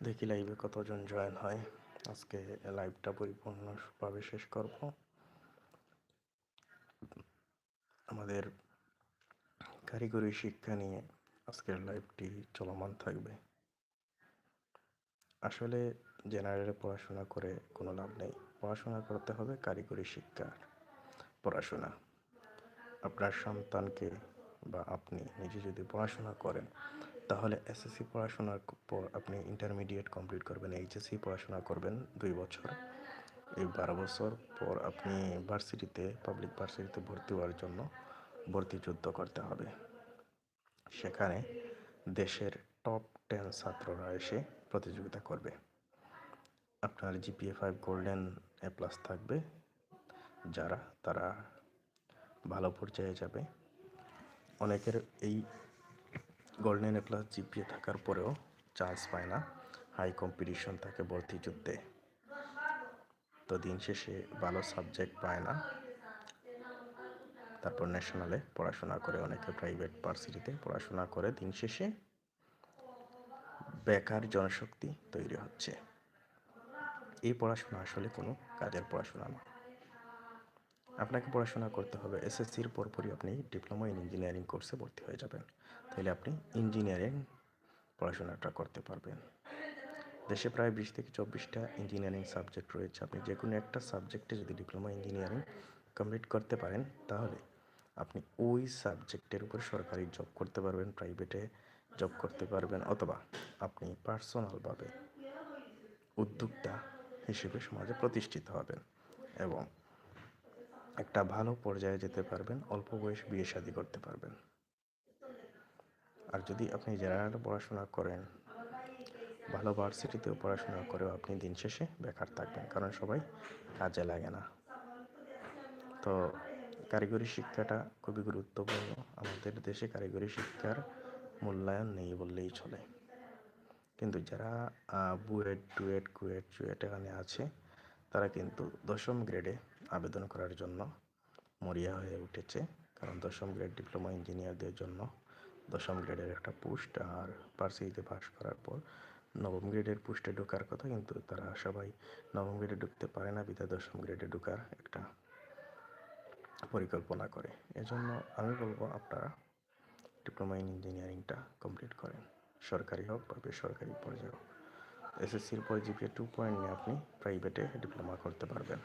দেখি লাইভে কতজন জয়েন হয়। আজকে লাইভটা পরিপূর্ণভাবে শেষ করব। আমাদের কারিগরি শিক্ষা নিয়ে আজকের লাইভটি চলমান থাকবে। আসলে জেনারেলে পড়াশোনা করে কোনো লাভ নেই। পড়াশোনা করতে হবে কারিগরি শিক্ষার পড়াশোনা। আপনার সন্তানকে বা আপনি নিজে যদি পড়াশোনা করেন তাহলে এসএসসি পড়াশোনার পর আপনি ইন্টারমিডিয়েট কমপ্লিট করবেন এইচএসসি পড়াশোনা করবেন দুই বছর। এই বারো বছর পর আপনি ভার্সিটিতে পাবলিক ভার্সিটিতে ভর্তি হওয়ার জন্য ভর্তি যুদ্ধ করতে হবে। সেখানে দেশের টপ টেন ছাত্ররা এসে প্রতিযোগিতা করবে। আপনার GPA five golden A plus থাকবে। যারা, তারা ভালো পর্যায়ে যাবে। অনেকের এই গোল্ডেন এ প্লাস জিপিএ থাকার পরেও চান্স পায় না। হাই কম্পিটিশন থাকে ভর্তি যুদ্ধে। তো দিন শেষে ভালো সাবজেক্ট পায় না। তারপর ন্যাশনালে পড়াশোনা করে অনেকে প্রাইভেট ভার্সিটিতে পড়াশোনা করে। দিন শেষে বেকার জনশক্তি তৈরি হচ্ছে। এই পড়াশোনা আসলে কোনো কাজের পড়াশোনা না। আপনাকে পড়াশোনা করতে হবে। এসএসসির পরপরই আপনি ডিপ্লোমা ইন ইঞ্জিনিয়ারিং কোর্সে ভর্তি হয়ে যাবেন। তাহলে আপনি ইঞ্জিনিয়ারিং পড়াশোনাটা করতে পারবেন। দেশে প্রায় বিশ থেকে চব্বিশটা ইঞ্জিনিয়ারিং সাবজেক্ট রয়েছে। আপনি যে কোনো একটা সাবজেক্টে যদি ডিপ্লোমা ইঞ্জিনিয়ারিং কমপ্লিট করতে পারেন, তাহলে আপনি ওই সাবজেক্টের উপর সরকারি জব করতে পারবেন, প্রাইভেটে জব করতে পারবেন, অথবা আপনি পার্সোনালভাবে উদ্যোক্তা হিসেবে সমাজে প্রতিষ্ঠিত হবেন। এবং একটা ভালো পর্যায়ে যেতে পারবেন, অল্প বয়স বিয়ে শাদী করতে পারবেন। আর যদি আপনি জেনারেল পড়াশোনা করেন, ভালো ভার্সিটিতেও পড়াশোনা করেও আপনি দিন শেষে বেকার থাকবেন, কারণ সবাই কাজে লাগে না। তো কারিগরি শিক্ষাটা খুবই গুরুত্বপূর্ণ। আমাদের দেশে কারিগরি শিক্ষার মূল্যায়ন নেই বললেই চলে। কিন্তু যারা বুয়েট ডুয়েট কুয়েট, চুয়েট এখানে আছে তারা কিন্তু দশম গ্রেডে আবেদন করার জন্য মরিয়া হয়ে উঠেছে। কারণ দশম গ্রেড ডিপ্লোমা ইঞ্জিনিয়ারদের জন্য দশম গ্রেডের একটা পোস্ট আর পার্সিতে পাস করার পর নবম গ্রেডের পোস্টে ঢোকার কথা কিন্তু তারা সবাই নবম গ্রেডে ঢুকতে পারে না, বিধায় দশম গ্রেডে ঢোকার একটা পরিকল্পনা করে। এজন্য আমি বলব আপনারা ডিপ্লোমা ইন ইঞ্জিনিয়ারিংটা কমপ্লিট করেন। সরকারি হোক বা বেসরকারি পর্যায়ে হোক। এসএসসির পরে জিপিএ টু পয়েন্ট নিয়ে আপনি প্রাইভেটে ডিপ্লোমা করতে পারবেন।